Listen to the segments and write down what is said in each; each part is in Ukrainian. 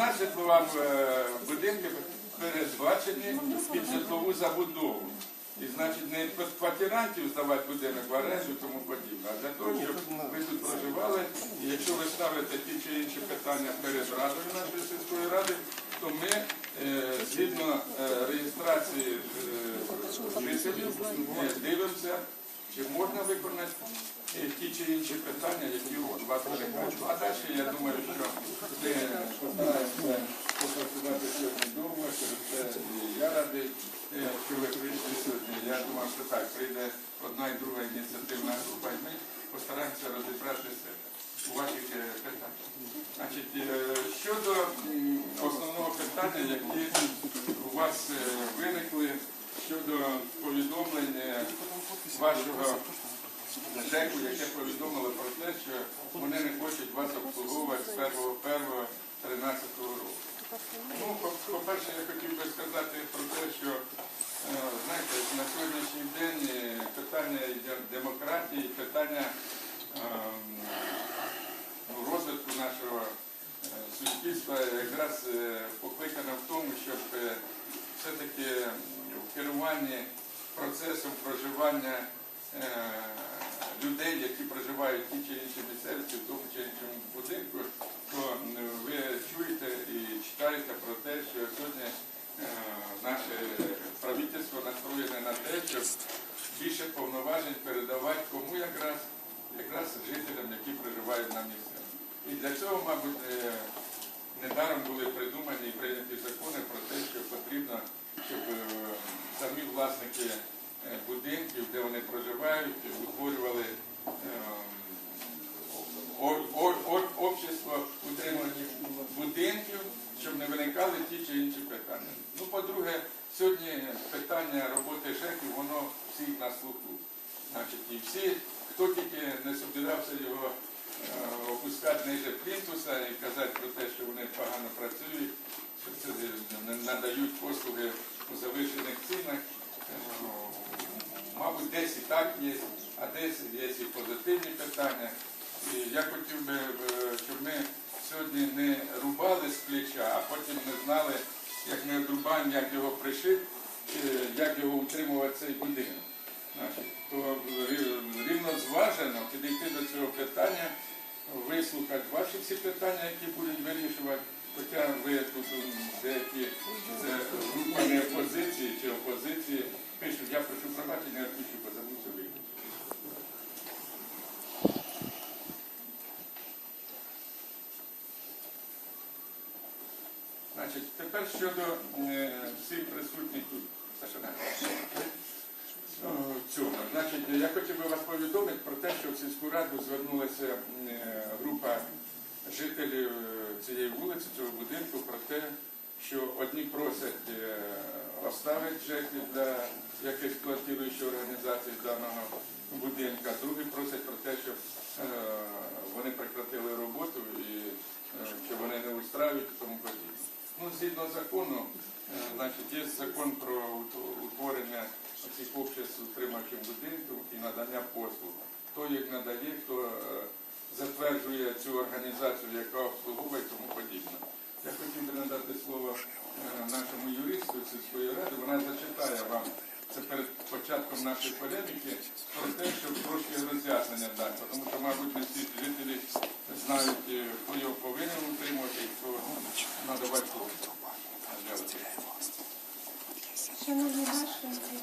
нас житлова е, будинки передбачені під житлову забудову. І значить не під квартирантів здавати будинок в оренду тому подібне, а для того, щоб ви тут проживали, і якщо ви ставите ті чи інші питання перед радою нашої сільської ради, то ми е, згідно е, реєстрації жителів дивимося, чи можна виконати е, ті чи інші питання, які у вас виникають. А далі я думаю, що ми постараємося попрацювати сьогодні довго, через це я радий, е, що ви прийшли сьогодні. Я думав, що так, прийде одна і друга ініціативна група, і ми постараємося розібратися у ваших е, питаннях. Значить, е, щодо основного питання, які у вас е, виникли щодо повідомлення вашого ЖЕКу, яке повідомило про те, що вони не хочуть вас обслуговувати з 1.1.13 року. Ну, по- по-перше, я хотів би сказати про те, що е, знаєте, на сьогоднішній день е, питання демократії, питання ем, розвитку нашого е, суспільства якраз покликано в тому, щоб все-таки керуванні процесом проживання е, людей, які проживають в тій чи іншій місцевості, в тому чи іншому будинку, то ви чуєте і читаєте про те, що сьогодні е, наше правительство настроєне на те, щоб більше повноважень передавати кому якраз якраз жителям, які проживають на місцях. І для цього, мабуть, е, недаром були придумані і прийняті закони про те, що потрібно, щоб е, самі власники е, будинків, де вони проживають, утворювали е, о- общество утримувачів будинків, щоб не виникали ті чи інші питання. Ну, по-друге, сьогодні питання роботи ЖЕКів, воно всіх на слуху. Значить, і всі, хто тільки не собирався його е, опускати ниже плінтуса і казати про те, що вони погано працюють, надають послуги у завищених цінах. Е, Мабуть, десь і так є, а десь є і позитивні питання. І я хотів би, е, щоб ми сьогодні не рубали з плеча, а потім не знали, як ми одрубаємо, як його пришити, як його утримувати цей будинок. То рі- рівно зважено підійти до цього питання, вислухати ваші всі питання, які будуть вирішувати. Хоча ви тут деякі з групами опозиції чи опозиції пишуть, я прошу пробачення, пишу, бо забувся виключити. Значить, тепер щодо е, всіх присутніх тут. Саша, цього. Значить, я хотів би вас повідомити про те, що в сільську раду звернулася е, група жителів е, цієї вулиці, цього будинку, про те, що одні просять е, оставити ЖЕКи для як експлуатуючої організації даного будинка, другі просять про те, щоб е, вони прекратили роботу і е, що вони не устраюють і тому подібне. Ну, згідно закону, значить, є закон про утворення цих обществ утримачів будинку і надання послуг. Хто їх надає, хто затверджує цю організацію, яка обслуговує і тому подібне. Я хотів би надати слово е, нашому юристу сільської ради. Вона зачитає вам це перед початком нашої полеміки про те, щоб трошки роз'яснення дати, тому що, мабуть, не всі жителі знають, е, хто його повинен утримувати і хто ну, надавати послуг. Шановні мешканці,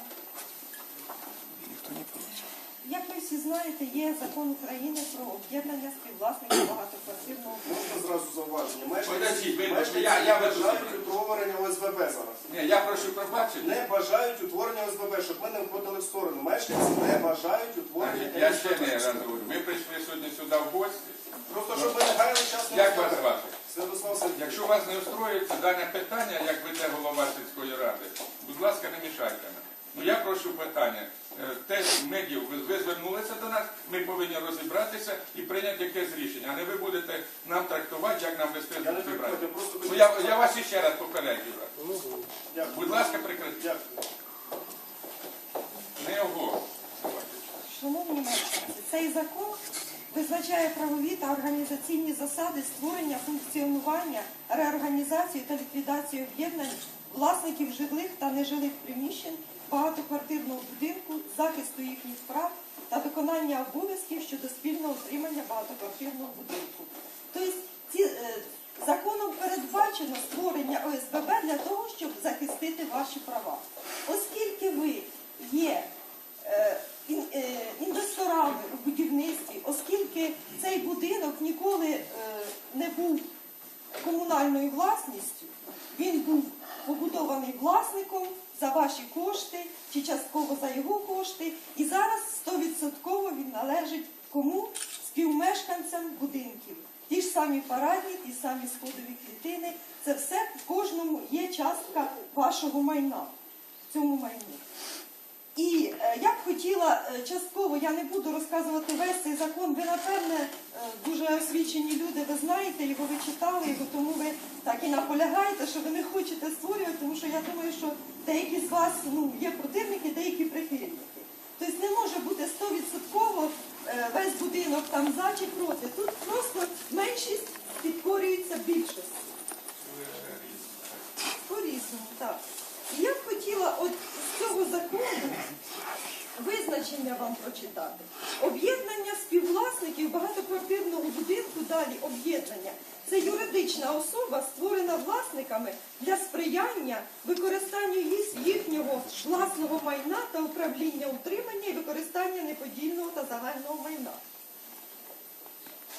як ви всі знаєте, є закон України про об'єднання співвласників багатоквартирного. Можна зразу зауваження. Подождіть, вибачте, Мешканці я- я не бажають себе. утворення ОСББ зараз. Ні, я прошу пробачення. Не бажають утворення ОСББ, щоб ми не входили в сторону. Мешканці не бажають утворення Значить, Я ще не раз говорю. Ви прийшли сьогодні сюди в гості. Просто щоб ми не гаяли час на Як вас ОСББ. звати? Святослав Сергійович. Якщо вас не устроюється дане питання, як веде голова сільської ради, будь ласка, не мішайте нам. Ну я прошу питання. Е, Те медіа, ви, звернулися до нас, ми повинні розібратися і прийняти якесь рішення. А не ви будете нам трактувати, як нам вести Я не зібрання. трактую, я Ну я, я вас іще раз попереджую. Будь ласка. Дякую. Не ого. Шановні мешканці, цей закон визначає правові та організаційні засади створення, функціонування, реорганізацію та ліквідацію об'єднань власників жилих та нежилих приміщень багатоквартирного будинку, захисту їхніх прав та виконання обов'язків щодо спільного утримання багатоквартирного будинку. Тобто е, законом передбачено створення ОСББ для того, щоб захистити ваші права. Оскільки ви є е, е, інвесторами у будівництві, оскільки цей будинок ніколи не був комунальною власністю, він був побудований власником за ваші кошти чи частково за його кошти, і зараз 100% він належить кому? Співмешканцям будинків. Ті ж самі парадні, ті самі сходові клітини. Це все в кожному є частка вашого майна в цьому майні. І е, я б хотіла е, частково, я не буду розказувати весь цей закон. Ви, напевне, е, дуже освічені люди, ви знаєте його, ви читали його, тому ви так і наполягаєте, що ви не хочете створювати, тому що я думаю, що деякі з вас ну, є противники, деякі прихильники. Тобто не може бути стовідсотково е, весь будинок там за чи проти. Тут просто меншість підкорюється більшості. По-різному, так. Я б хотіла от з цього закону визначення вам прочитати. Об'єднання співвласників багатоквартирного будинку, далі об'єднання. Це юридична особа, створена власниками для сприяння використанню їхнього власного майна та управління утримання і використання неподільного та загального майна.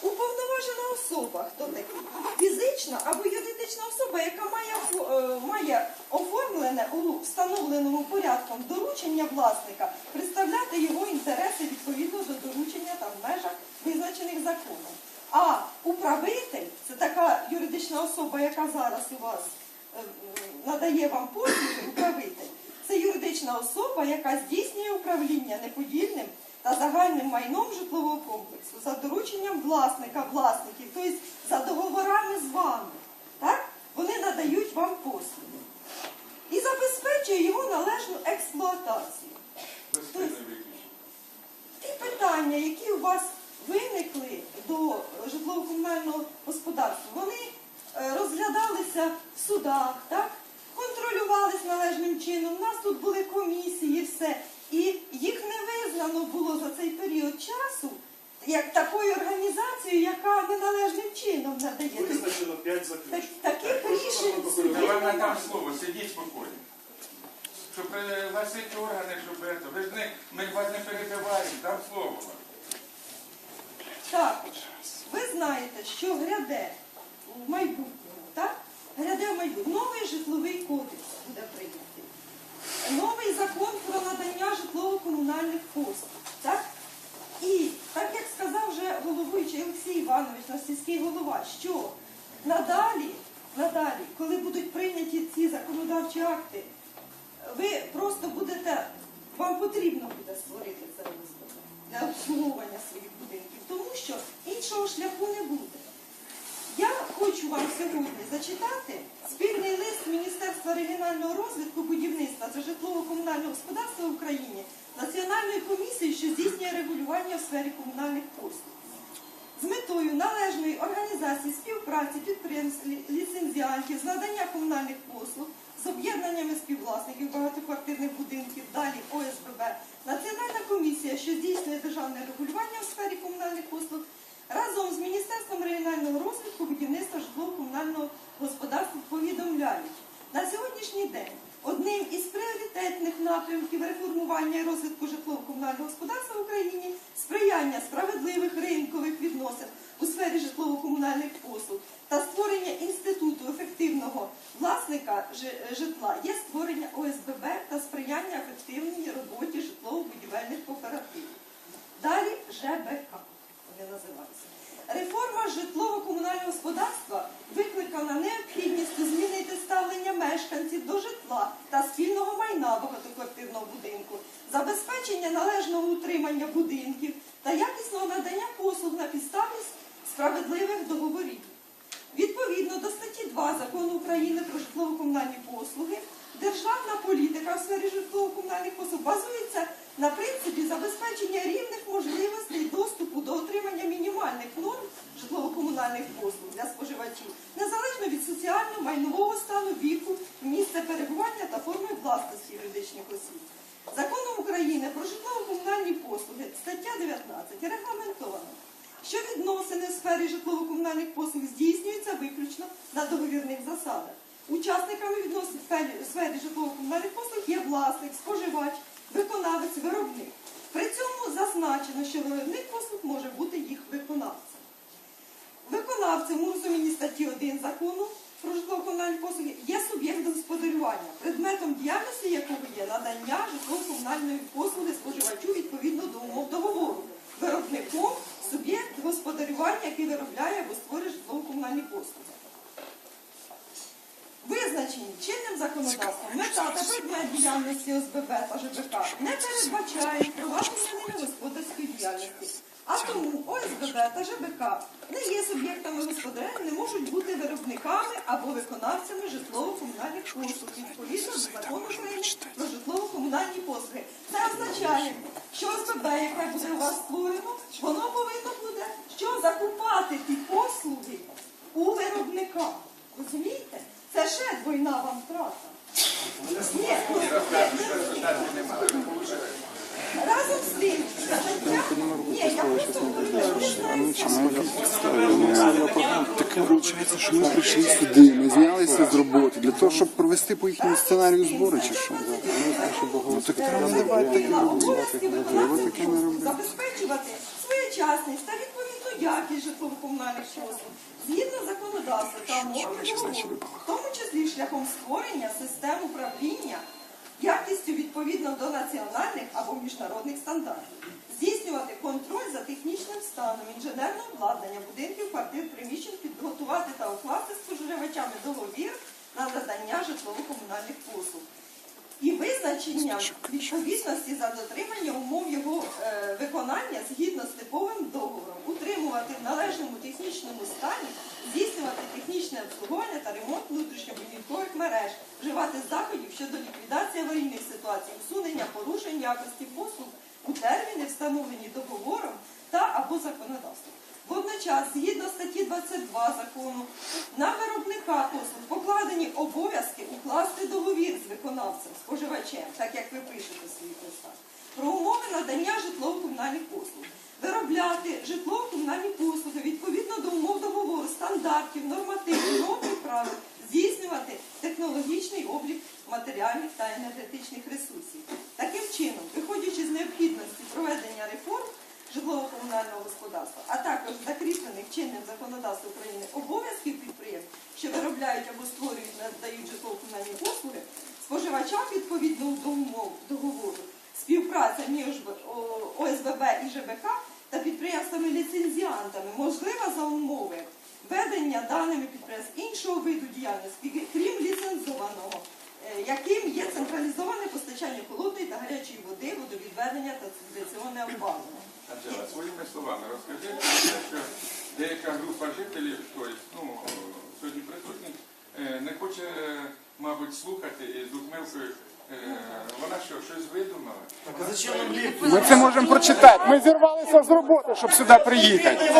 Уповноважена особа, хто такий? Фізична або юридична особа, яка має, е, має оформлене у встановленому порядком доручення власника представляти його інтереси відповідно до доручення та в межах визначених законом. А управитель це така юридична особа, яка зараз у вас е, надає вам послуги, управитель. Це юридична особа, яка здійснює управління неподільним та загальним майном житлового комплексу за дорученням власника, власників, тобто за договорами з вами. Так? Вони надають вам послуги. І забезпечує його належну експлуатацію. Виключно. Ті питання, які у вас виникли до житлово-комунального господарства, вони е, розглядалися в судах, так? контролювались належним чином. У нас тут були комісії, все. І їх не визнано було за цей період часу як такою організацією, яка неналежним чином надає. Визначено 5 Так, заключень. таких рішень Давай на там слово, сидіть спокійно. Щоб пригласити органи, щоб це. Ви ж не, ми вас не перебиваємо, там слово. вам. Також ви знаєте, що гряде в майбутньому, так? Гряде в майбутньому. Новий житловий кодекс буде прийнятий. Новий закон про надання житлово-комунальних послуг. Так? І так як сказав вже головуючий Олексій Іванович, наш сільський голова, що надалі, надалі, коли будуть прийняті ці законодавчі акти, ви просто будете, вам потрібно буде створити це для обслуговування своїх будинків, тому що іншого шляху не буде. Я хочу вам сьогодні зачитати спільний лист Міністерства регіонального розвитку будівництва та житлово-комунального господарства в Україні Національної комісії, що здійснює регулювання в сфері комунальних послуг. З метою належної організації співпраці підприємств лі- ліцензіантів з надання комунальних послуг з об'єднаннями співвласників багатоквартирних будинків, далі ОСББ, Національна комісія, що здійснює державне регулювання у сфері комунальних послуг, разом з Міністерством регіонального розвитку, будівництва житлово-комунального господарства повідомляють на сьогоднішній день. Одним із пріоритетних напрямків реформування і розвитку житлово-комунального господарства в Україні сприяння справедливих ринкових відносин у сфері житлово-комунальних послуг та створення інституту ефективного власника житла є створення ОСББ та сприяння ефективній роботі житлово-будівельних кооперативів. Далі ЖБК вони називаються. Реформа житлово-комунального господарства викликана необхідністю змінити ставлення мешканців до житла та спільного майна багатоквартирного будинку, забезпечення належного утримання будинків та якісного надання послуг на підставі справедливих договорів. Відповідно до статті 2 Закону України про житлово-комунальні послуги, державна політика у сфері житлово-комунальних послуг базується на принципі забезпечення рівних можливостей доступу до отримання мінімальних норм житлово-комунальних послуг для споживачів, незалежно від соціально-майнового стану віку, місця перебування та форми власності юридичних осіб. Законом України про житлово-комунальні послуги, стаття 19, регламентовано, що відносини в сфері житлово-комунальних послуг здійснюються виключно на договірних засадах. Учасниками відносин в сфері- житлово-комунальних послуг є власник, споживач, виконавець, виробник. При цьому зазначено, що виробник послуг може бути їх виконавцем. Виконавцем у розумінні статті 1 закону про житлово-комунальні послуги є суб'єкт господарювання, предметом діяльності якого є надання житлово-комунальної послуги споживачу відповідно до умов договору. Виробником суб'єкт господарювання, який виробляє або створює житлово-комунальні послуги. Визначені чинним законодавством мета та предмет діяльності ОСББ та ЖБК не передбачають провадження ними господарської діяльності. А тому ОСББ та ЖБК не є суб'єктами господарювання, не можуть бути виробниками або виконавцями житлово-комунальних послуг відповідно до закону України про житлово-комунальні послуги. Це означає, що ОСББ, яке буде у вас створено, воно повинно буде що закупати ті послуги у виробника. Розумієте? Це ще двойна вам втрата. Ні, ну, Разом з тим, стаття... Ні, я просто говорю, що не знаю. Таке виходить, що ми прийшли сюди, ми знялися з роботи для того, щоб провести по їхньому сценарію збори чи що. Ну так треба не давати таке робити. забезпечувати своєчасність та відповідну якість житлово-комунальних послуг згідно законодавства та умов договору, в тому числі шляхом створення систем управління якістю відповідно до національних або міжнародних стандартів, здійснювати контроль за технічним станом інженерного обладнання будинків, квартир, приміщень, підготувати та укласти з споживачами договір на надання житлово-комунальних послуг і визначення відповідності за дотримання умов його е, виконання згідно з типовим договором, утримувати в належному технічному стані, здійснювати технічне обслуговування та ремонт внутрішньобудинкових мереж, вживати заходів щодо ліквідації аварійних ситуацій, усунення порушень якості послуг у терміни, встановлені договором та або законодавством. Водночас, згідно статті 22 закону, на виробника послуг покладені обов'язки укласти договір з виконавцем, споживачем, так як ви пишете в своїх листах, про умови надання житлово-комунальних послуг, виробляти житлово-комунальні послуги відповідно до умов договору, стандартів, нормативів, норм і правил, здійснювати технологічний облік матеріальних та енергетичних ресурсів. Таким чином, виходячи з необхідності проведення реформ, житлово-комунального господарства, а також закріплених чинним законодавством України обов'язків підприємств, що виробляють або створюють надають житлово-комунальні послуги, споживачам відповідно до умов договору, співпраця між ОСББ і ЖБК та підприємствами-ліцензіантами можлива за умови ведення даними підприємств іншого виду діяльності, крім ліцензованого, е, яким є централізоване постачання холодної та гарячої води, водовідведення та цивілізаційне опалення. Анжела, своїми словами розкажіть, що деяка група жителів, тобто, ну, сьогодні присутніх, е, не хоче, е, мабуть, слухати і з ухмилкою. е, Вона що, щось видумала? Ми це можемо прочитати. Ми зірвалися з роботи, щоб сюди приїхати.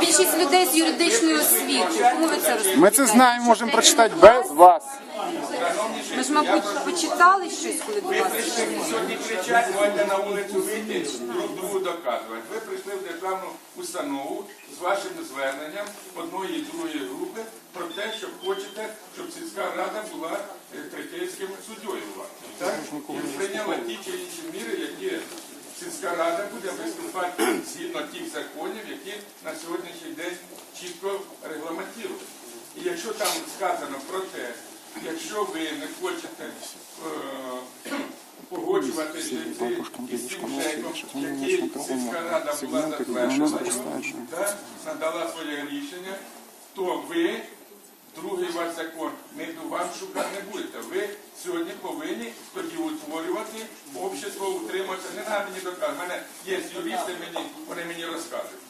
Більшість людей з юридичною освітою. Кому ви це розповідаєте? Ми це знаємо, можемо прочитати без вас. Ж, мабуть, почитали щось, коли до вас Прийшли сьогодні кричать, можете на вулицю вийти, друг другу доказувати. Ви прийшли в державну установу з вашим зверненням одної і другої групи про те, що хочете, щоб сільська рада була е, третейським суддєю. у вас. Так? І прийняла ті чи інші міри, які сільська рада буде виступати згідно тих законів, які на сьогоднішній день чітко регламентують. І якщо там сказано про те, якщо ви не хочете е, погоджувати з цим ЖЕКом, який сільська рада була затверджена, надала своє рішення, то ви, другий ваш закон, ми до вам шукати не будете. Ви сьогодні повинні тоді утворювати общество, утриматися. Не треба мені доказувати. У мене є юристи, мені, вони мені розкажуть.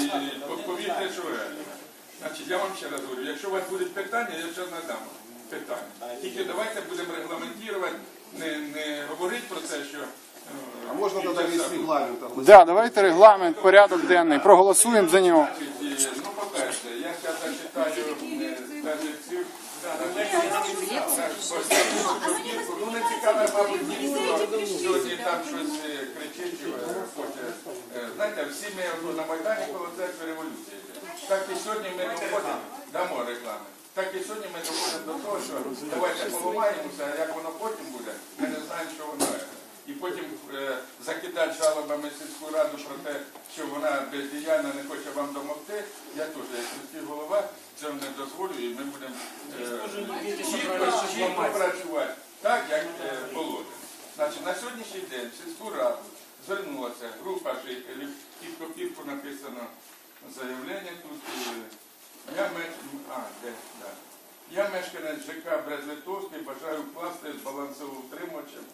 І повірте, що. Значить, я вам ще раз говорю, якщо у вас будуть питання, я вже надам. питання. Тільки давайте будемо регламентувати, не, не говорити про це, що... е, А можна тоді весь регламент? Да, давайте регламент, порядок денний, проголосуємо за нього. Значить, е, Ну, по-перше, я зараз зачитаю е, перший. Ну, не цікаво, мабуть, ніхто сьогодні там щось е, кричить, чи хоче. Знаєте, всі ми на Майдані коло церкви революції. Так і сьогодні ми доходимо, дамо реклами. Так і сьогодні ми доходимо до того, що давайте поламаємося, а як воно потім буде, ми не знаємо, що воно. І потім е, закидати жалобами сільську раду про те, що вона бездіяльна, не хоче вам допомогти. Я теж, як сільський голова, цього не дозволю, і ми будемо е, чітко, чітко працювати так, як е, положено. Значить, на сьогоднішній день сільську раду звернулася група жителів, під копірку написано заявлення тут. е, Я меш... а, де, да. Я мешканець ЖК Бредлитовський, бажаю вкласти з балансоутримувачем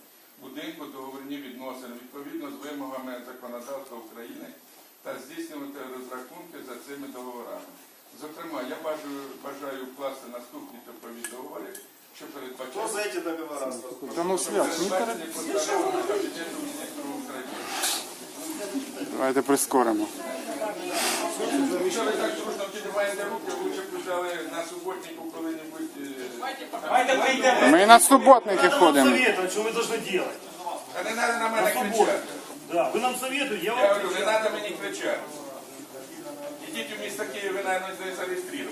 будинку договірні відносини відповідно з вимогами законодавства України та здійснювати розрахунки за цими договорами. Зокрема, я бажаю, бажаю вкласти наступні топові договори, що Хто передбачають за ці договори? Та ну свят, ну, передбачені постановами Кабінету міністрів України. давайте прискоримо. Якщо ви так дружно піднімаєте руки, лучше б взяли на суботнику коли-небудь. е, Давайте прийдемо. Ми і на суботники ходимо. Совет, что мы должны делать. Та не треба на мене кричати. Да, вы нам советуете, я Я вам говорю, не треба мені кричати. Ідіть у місто Київ, ви, мабуть, не зареєстровані.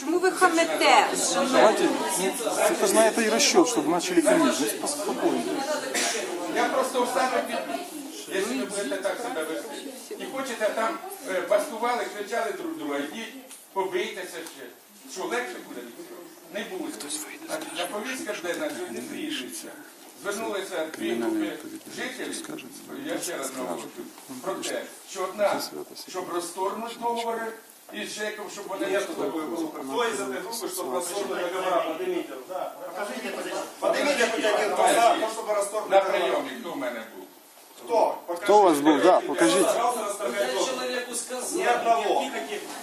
Чому ви хамете? Это же на это и расчет, чтобы начали кормить. Ну, спокойно. Я просто встану під якщо ви будете так себе вести. І хочете там е, бастували, кричали друг друга, йдіть, побийтеся ще. Що легше буде від цього? Не буде. Значить, на повістка денна сьогодні зрішується. Звернулися дві групи жителів, я ще раз наголошую, про те, що одна, щоб розторгнути договори із ЖЕКом, щоб вони не Кто из этой группы, что расторгнуть договора? Поднимите. Да. Покажите, поднимите хоть один глаз, да, кто, чтобы расторгнуть на договора. прийомі, хто в мене був. Кто? Покажите. Хто у вас був? Да, покажіть. Пожалуйста, расторгайте договор. Ни одного.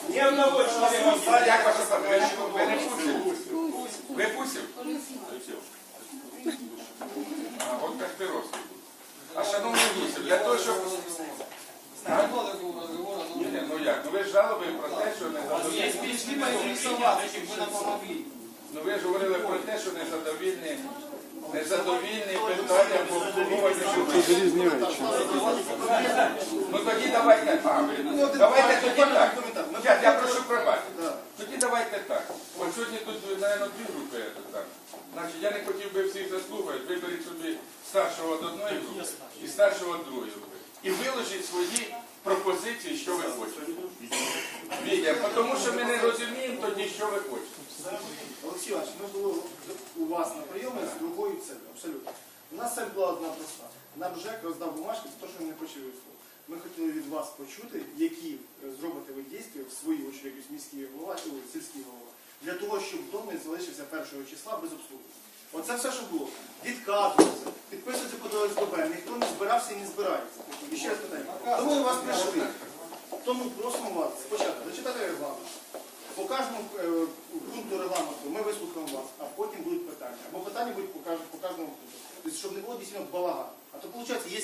Ни одного человека в зале. Як ваша фамілія? Ви не Пусів? Ви Пусів? А, от Кашпіровський. А шановний Гусів, для того, щоб... А? Ні, ні, ну як? Ну ви ж жалоби про те, що не задовільні. Ну ви ж говорили про те, що незадовільні, незадовільні питання по обслуговуванню житлу. Різні речі. Ну тоді давайте, а, ви, давайте тоді так. Я, я прошу пробачити. Тоді давайте так. От сьогодні тут, мабуть, дві групи. е, Так. Значить, я не хотів би всіх заслухати. Виберіть собі старшого до одної групи і старшого до другої групи. І виложіть свої пропозиції, що ви хочете. Тому що ми не розуміємо тоді, що ви хочете. Олексій Іванович, ми були у вас на прийомі з другою целью, абсолютно. У нас цель була одна проста. Нам ЖЕК роздав бумажки за те, що він не хоче висловити. Ми хотіли від вас почути, які е, зробите ви дійства в свою очередь якийсь міський голова, чи сільський голова, для того, щоб дом не залишився першого числа без обслуги. Оце все, що було. Відказувалося, підписується по ОСББ, ніхто не збирався і не збирається. І ще раз питання. Тому ми вас прийшли. Тому просимо вас спочатку зачитати регламент. По кожному е, пункту регламенту ми вислухаємо вас, а потім будуть питання. Або питання будуть по, кож- по кожному пункту. Тобто, щоб не було дійсно балаган. А то виходить, є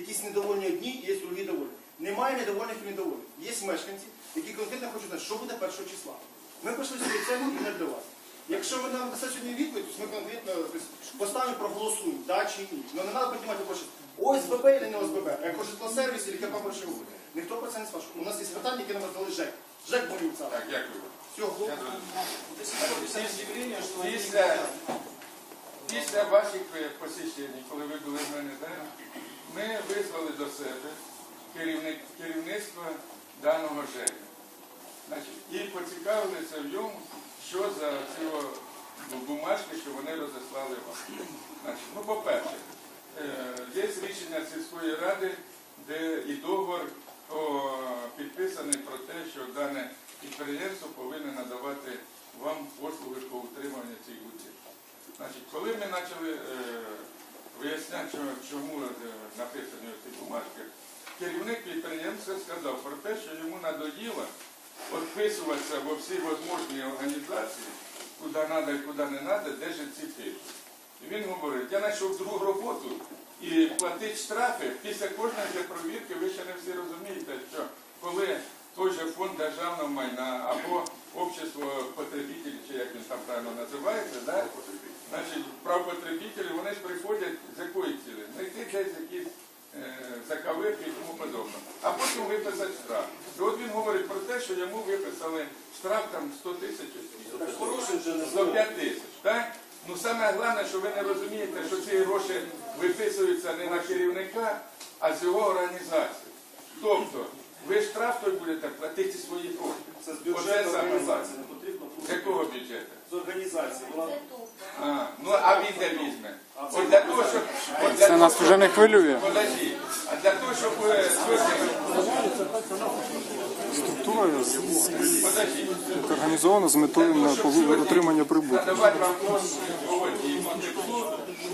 якісь недовольні одні, є другі довольні. Немає недовольних і недовольних. Є мешканці, які конкретно хочуть знати, що буде першого числа. Ми прийшли свою цілу і не для вас. Якщо ви нам дасте сьогодні відповідь, то ми конкретно поставимо, проголосуємо, да чи ні. Ну не треба піднімати гроші. ОСББ чи не ОСББ, а як житлосервіс, чи КП грошову. Ніхто про це не спрашиває. У нас є питання, які нам роздали ЖЕК. ЖЕК боються. Так, дякую. Все, хлопці. Після, після ваших е, посещень, коли ви були в мене, да, ми визвали до себе керівник, керівництво даного ЖЕКа. Значить, і поцікавилися в ньому, що за о, ну, бумажки, що вони розіслали вам. Значить, ну, по-перше, е, є рішення сільської ради, де і договор підписаний про те, що дане підприємство повинне надавати вам послуги по утриманню будівель. Значить, коли ми почали е, виясняти, чому е, написані ці бумажки, керівник підприємства сказав про те, що йому надоїло відписуватися во всі можливі організації, куди треба і куди не треба, де жильці пишуть. І він говорить, я знайшов другу роботу і платить штрафи після кожної провірки, ви ще не всі розумієте, що коли той же фонд державного майна або общество потребителів, чи як він там правильно називається, да? значить, прав потребителів, вони ж приходять з якої цілі? Знайти десь якісь заковирки і тому подобне. А потім виписати штраф. І от він говорить про те, що йому виписали штраф там 100 тисяч. Порушень же не 105 тисяч. Так? Ну саме головне, що ви не розумієте, що ці гроші виписуються не на керівника, а з його організації. Тобто, ви штраф той будете платити зі своїх коштів. Це з бюджету організації, не потрібно З якого бюджету? з організації. Вона А, ну а він де візьме? От для того, щоб... От для Це нас того, вже не хвилює. Подожди. А для того, щоб е, сьогодні... Структура Подожди. організована з метою на пову- отримання прибутку. Надавати вам кошти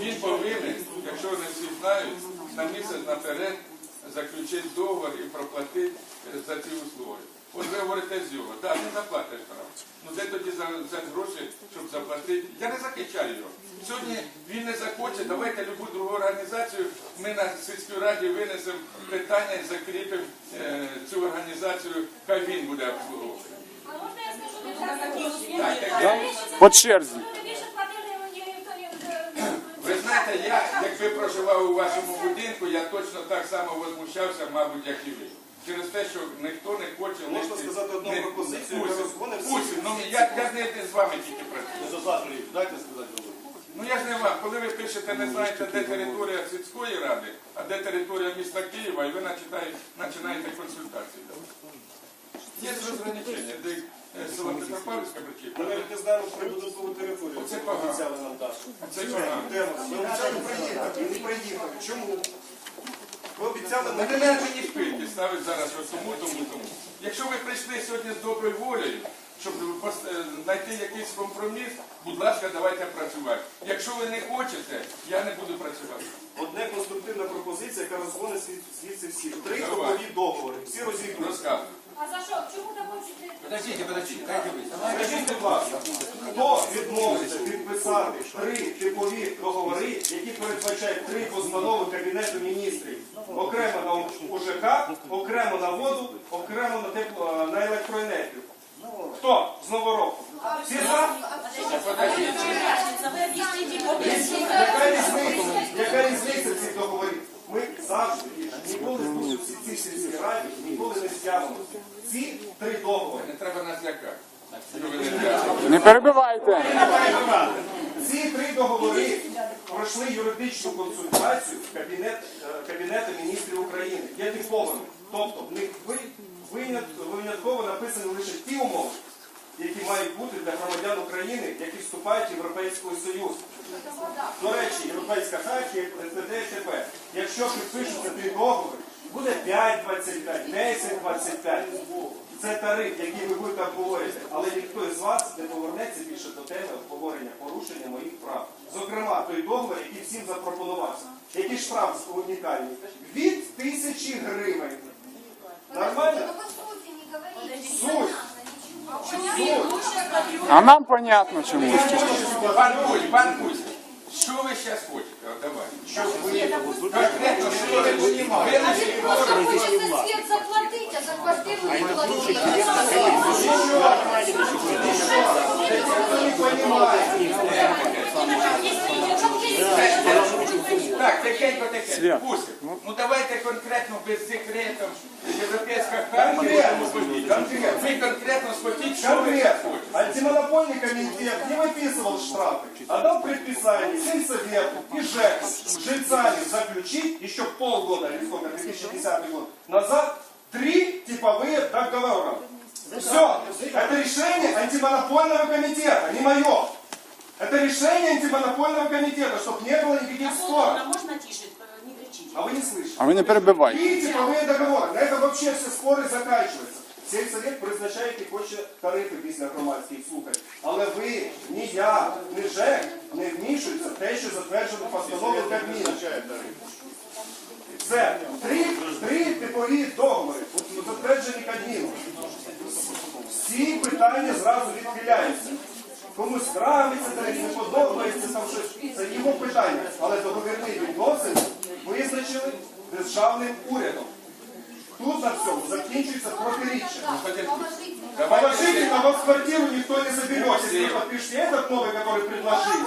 він повинен, якщо не всі знають, на місяць наперед заключити договор і проплатити за ці услуги. От ви говорите з його, так, він заплатить штраф. Ну де тоді за, взяти гроші, щоб заплатити? Я не захищаю його. Сьогодні він не захоче, давайте любу другу організацію, ми на сільській раді винесемо питання і закріпимо е, цю організацію, хай він буде обслуговувати. А можна я скажу не? Так, так. По черзі. Якби проживав у вашому будинку, я точно так само возмущався, мабуть, як і ви. Через те, що ніхто не хоче Можна сказати одну не- пропозицію, яка Пусть, розгоне всі- пусть, ну я, я не з вами тільки працюю. дайте сказати голову. Ну я ж не вам, коли ви пишете, не знаєте, де територія сільської ради, а де територія міста Києва, і ви починаєте, починаєте консультації. давати. Є розграничення, де е, село Петропавлівська Ми причіпка. навіть не знаємо прибудинкову територію. Оце погано. обіцяли нам дати. Це погано. Де ми? Ми обіцяли приїхати, не. Чому? Ви обіцяли, ми не треба мені ставити зараз, тому, тому, тому. Якщо ви прийшли сьогодні з доброю волею, щоб пос- е, знайти якийсь компроміс, будь ласка, давайте працювати. Якщо ви не хочете, я не буду працювати. Одне конструктивна пропозиція, яка розгонить світ- звідси всіх. Три Давай. групові договори. Всі розігрують. Розказуй. А за що? Чому так хочете? Подождіть, подождіть, дайте ви. Скажіть, будь ласка, хто відмовиться підписати три типові договори, які передбачають три постанови Кабінету міністрів, окремо на ОЖК, окремо на воду, окремо на тепло на електроенергію? Хто з нового року? Всі за? Яка різниця? Яка різниця цих договорів? Ми завжди ніколи всі ці сільські раді ніколи не стягнемо. Ці три договори. Не треба нас лякати. Не? Перебивайте. Ці три договори пройшли юридичну консультацію в кабінет, е, Кабінету міністрів України. Є типовими. Тобто в них винятково написані лише ті умови, які мають бути для громадян України, які вступають в Європейський Союз. До речі, Європейська хартія, СТД, ТП. Якщо підпишуться три договори, буде 5,25, 10,25. Це тариф, який ви будете обговорити. Але ніхто із вас не повернеться більше до теми обговорення порушення моїх прав. Зокрема, той договор, який всім запропонувався. Який штраф унікальний? Від тисячі гривень. Нормально? Суть. А нам понятно чому. Пан Кузь, пан Кузь, що ви зараз хочете? От Давай. Що ви конкретно, що ви понімаєте? Просто хочеться світ заплатити, а за квартиру не платити. Так, тихенько, тихенько. Пусик. Ну давайте конкретно без секретів. Європейська. Конкретно. Ви конкретно схотіть, що ви хочете. Антимонопольный комитет не выписывал штрафы, а дал предписание сельсовету и ЖЭК с жильцами заключить еще полгода, или сколько, 2010 год, назад три типовые договора. Все. Это решение антимонопольного комитета, не мое. Это решение антимонопольного комитета, чтобы не было никаких споров. Можно тише, не кричите. А вы не слышите. А ви не перебивайте. І типові договори. На этом вообще все спори закінчуються. Сельсовет призначає і хоче тарифи після громадських слухань. Але ви, ні я, ні ЖЕК не вмішуються в те, що затверджено постановою Кабміну. Це три, три типові договори, затверджені Кабміном. Всі питання зразу відхиляються. Комусь нравиться, не подобається, там щось. Це його питання. Але договірний відносин визначили державним урядом. Тут на всьому закінчується противоречит. Положите, а вот квартиру никто не заберет, если не подпишите этот новый, который предложили.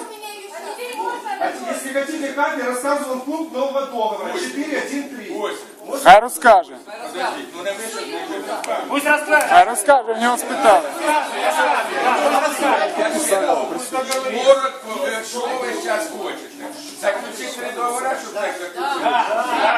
А если хотите Кате, рассказывал пункт нового договора. 4.1.3. А расскажем. Ну, Пусть расскажет. А расскажем, не воспитал. Город, что вы сейчас хочете? Заключительный договор, а что так заключили?